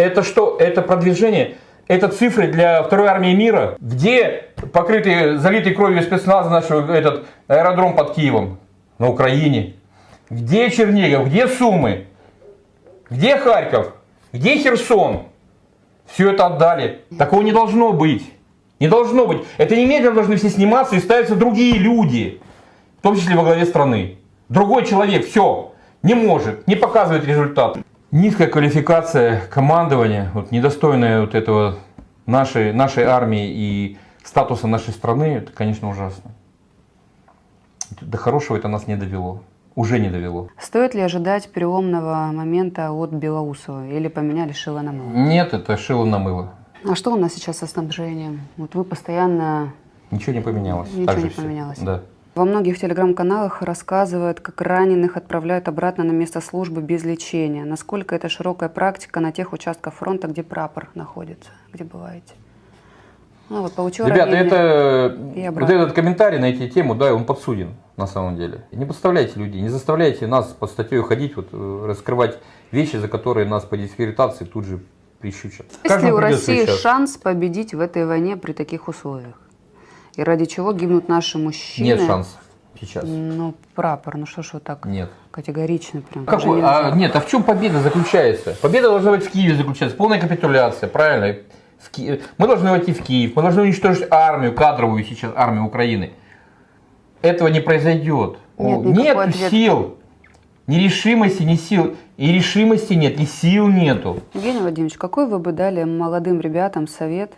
Это что? Это продвижение? Это цифры для второй армии мира? Где покрытый, залитый кровью спецназа наш этот аэродром под Киевом? На Украине. Где Чернигов? Где Сумы? Где Харьков? Где Херсон? Все это отдали. Такого не должно быть. Не должно быть. Это немедленно должны все сниматься и ставятся другие люди. В том числе во главе страны. Другой человек, все, не может, не показывает результат. Низкая квалификация командования, вот, недостойная вот этого нашей, нашей армии и статуса нашей страны, это, конечно, ужасно. До хорошего это нас не довело. Уже не довело. Стоит ли ожидать переломного момента от Белоусова или поменяли шило на мыло? Нет, это шило на мыло. А что у нас сейчас со снабжением? Вот вы постоянно... Ничего не поменялось. Ничего Так не поменялось. Да. Во многих телеграм-каналах рассказывают, как раненых отправляют обратно на место службы без лечения. Насколько это широкая практика на тех участках фронта, где прапор находится, где бываете? Ну вот, получил Ребята, это вот этот комментарий на эти темы, да, он подсуден на самом деле. Не подставляйте людей, не заставляйте нас под статьей ходить, вот, э, раскрывать вещи, за которые нас по дискредитации тут же прищучат. Есть ли у России сейчас. шанс победить в этой войне при таких условиях? И ради чего гибнут наши мужчины? Нет шансов сейчас. Ну, прапор, ну что ж вы так Нет. категорично прям? Какой? А, нет, а в чем победа заключается? Победа должна быть в Киеве заключаться, полная капитуляция, правильно? В Ки- Мы должны войти в Киев, мы должны уничтожить армию, кадровую сейчас армию Украины. Этого не произойдет. Нет Нет сил, ни решимости, ни сил. И решимости нет, и сил нету. Евгений Владимирович, какой вы бы дали молодым ребятам совет,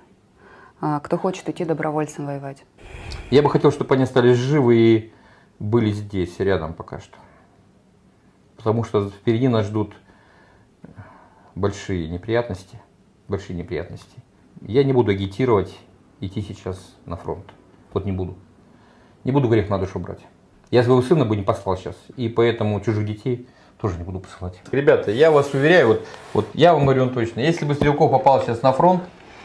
кто хочет идти добровольцем воевать? Я бы хотел, чтобы они остались живы и были здесь, рядом пока что. Потому что впереди нас ждут большие неприятности. Большие неприятности. Я не буду агитировать идти сейчас на фронт. Вот не буду. Не буду грех на душу брать. Я своего сына бы не послал сейчас. И поэтому чужих детей тоже не буду посылать. Ребята, я вас уверяю, вот, вот я вам говорю точно, если бы Стрелков попал сейчас на фронт,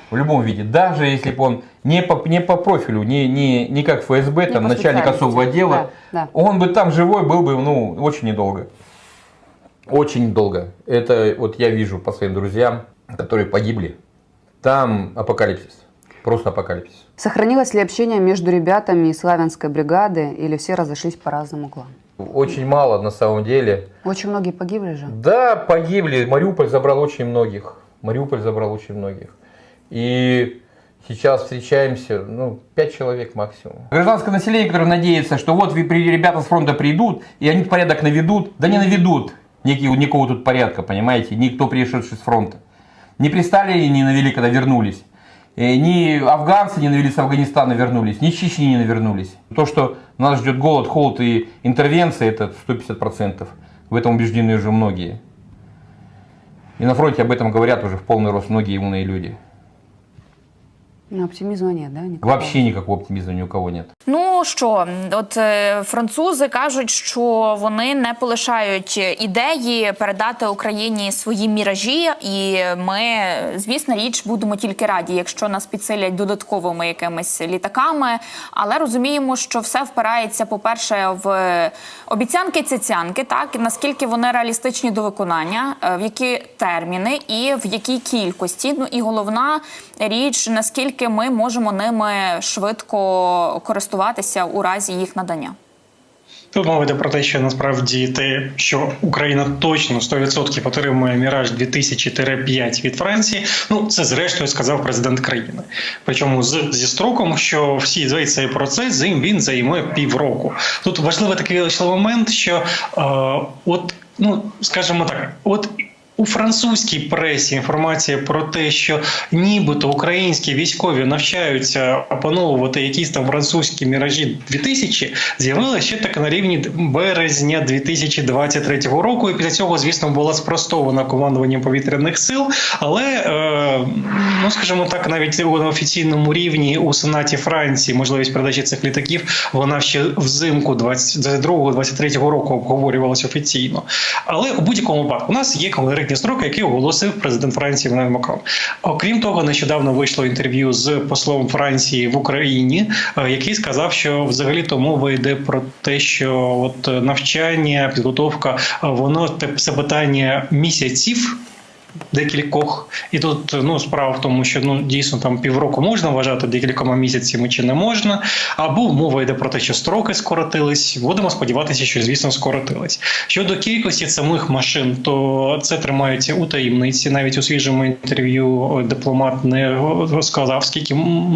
в любом виде, даже если бы он не по, не по профилю, не, не, не как ФСБ, Не там, начальник особого отдела, Да, да. он бы там живой был бы, ну, очень недолго. Очень долго. Это вот я вижу по своим друзьям, которые погибли. Там апокалипсис. Просто апокалипсис. Сохранилось ли общение между ребятами из Славянской бригады или все разошлись по разным углам? Очень мало на самом деле. Очень многие погибли же. Да, погибли. Мариуполь забрал очень многих. Мариуполь забрал очень многих. И сейчас встречаемся, ну, пять человек максимум. Гражданское население, которое надеется, что вот ребята с фронта придут, и они порядок наведут. Да не наведут некий, никакого тут порядка, понимаете, никто пришедший с фронта. Не пристали и не навели, когда вернулись. Э, Ни афганцы не навели с Афганистана вернулись, ни Чечни не навернулись. То, что нас ждет голод, холод и интервенция, это 150%. В этом убеждены уже многие. И на фронте об этом говорят уже в полный рост многие умные люди. Ну, оптимизма нет, да? никакого? Вообще никакого оптимизма ни у кого нет. Ну що, от е, французи кажуть, що вони не полишають ідеї передати Україні свої міражі, і ми, звісно, річ будемо тільки раді, якщо нас підсилять додатковими якимись літаками. Але розуміємо, що все впирається, по-перше, в обіцянки цяцянки, так і наскільки вони реалістичні до виконання, е, в які терміни і в якій кількості. Ну і головна річ, наскільки ми можемо ними швидко користуватися у разі їх надання. Тут мова йде про те, що насправді те, що Україна точно 100% отримує міраж 2000-5 від Франції. Ну це зрештою сказав президент країни. Причому з зі строком, що всі весь цей процес він займе півроку. Тут важливий такий важливий момент, що е, от ну скажімо так, от. У французькій пресі інформація про те, що нібито українські військові навчаються опановувати якісь там французькі міражі 2000, з'явилася ще так на рівні березня 2023 року. І після цього, звісно, була спростована командуванням повітряних сил. Але е, ну скажімо так, навіть на офіційному рівні у Сенаті Франції можливість передачі цих літаків вона ще взимку 22-23 року обговорювалася офіційно. Але у будь-якому випадку у нас є конкретні строки, які оголосив президент Франції Еммануель Макрон. Окрім того, нещодавно вийшло інтерв'ю з послом Франції в Україні, е, який сказав, що взагалі то мова йде про те, що от навчання, підготовка, е, воно це питання місяців. Декількох. І тут ну справа в тому, що ну дійсно там півроку можна вважати декількома місяцями чи не можна. Або мова йде про те, що строки скоротились. Будемо сподіватися, що звісно скоротились. Щодо кількості самих машин, то це тримається у таємниці. Навіть у свіжому інтерв'ю дипломат не сказав, скільки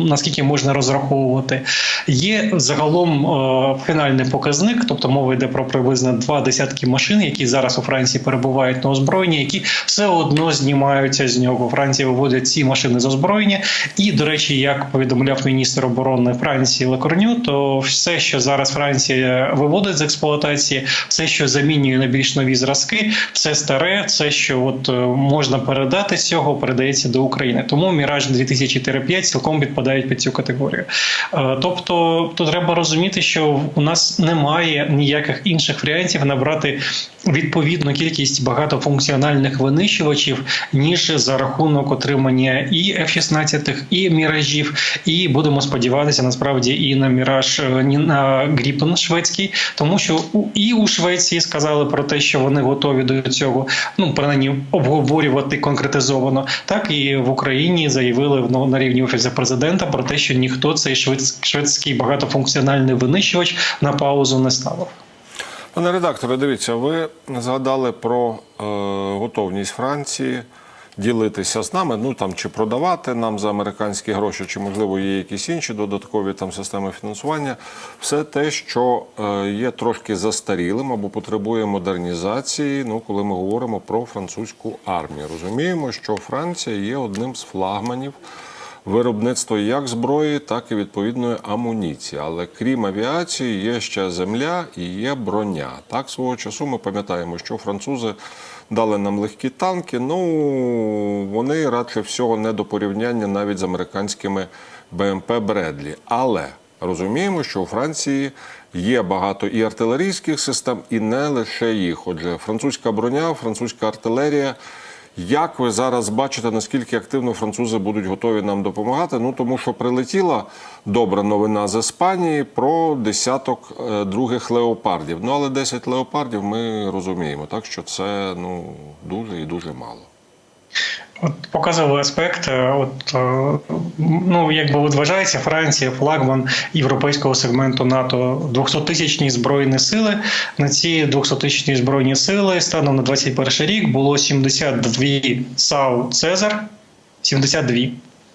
наскільки можна розраховувати. Є загалом е, фінальний показник, тобто мова йде про приблизно два десятки машин, які зараз у Франції перебувають на озброєнні, які все одно знімаються з нього. Франція виводить ці машини з озброєння. І, до речі, як повідомляв міністр оборони Франції Лекорню, то все, що зараз Франція виводить з експлуатації, все, що замінює на більш нові зразки, все старе, все, що от е, можна передати з цього, передається до України. Тому Міраж 2004-5 цілком підпадають під цю категорію. Е, Тобто, тут треба розуміти, що у нас немає ніяких інших варіантів набрати відповідну кількість багатофункціональних винищувачів, ніж за рахунок отримання і F-16, і міражів. І будемо сподіватися насправді і на міраж е, ні на Гріпен шведський, тому що і у Швеції сказали про те, що вони готові до цього, ну принаймні обговорювати конкретизовано. Так і в Україні заявили ну, на рівні офісу президента про те, що ніхто цей шведсь- шведський багатофункціональний винищувач на паузу не ставив. Пане редакторе, дивіться, ви згадали про е, готовність Франції ділитися з нами, ну там чи продавати нам за американські гроші, чи можливо є якісь інші додаткові там системи фінансування. Все те, що е, є трошки застарілим або потребує модернізації. Ну, коли ми говоримо про французьку армію, розуміємо, що Франція є одним з флагманів виробництво як зброї, так і відповідної амуніції. Але крім авіації, є ще земля і є броня. Так, свого часу ми пам'ятаємо, що французи дали нам легкі танки. Ну вони радше всього не до порівняння навіть з американськими БМП Бредлі. Але розуміємо, що у Франції є багато і артилерійських систем, і не лише їх. Отже, французька броня, французька артилерія. Як ви зараз бачите, наскільки активно французи будуть готові нам допомагати? Ну тому що прилетіла добра новина з Іспанії про десяток е, других леопардів. Ну але 10 леопардів ми розуміємо, так що це ну дуже і дуже мало. От показовий аспект. е, От е, ну якби от вважається Франція флагман європейського сегменту НАТО 200-тисячні збройні сили. На ці 200-тисячні збройні сили станом на 21 рік було 72 САУ Цезар, 72,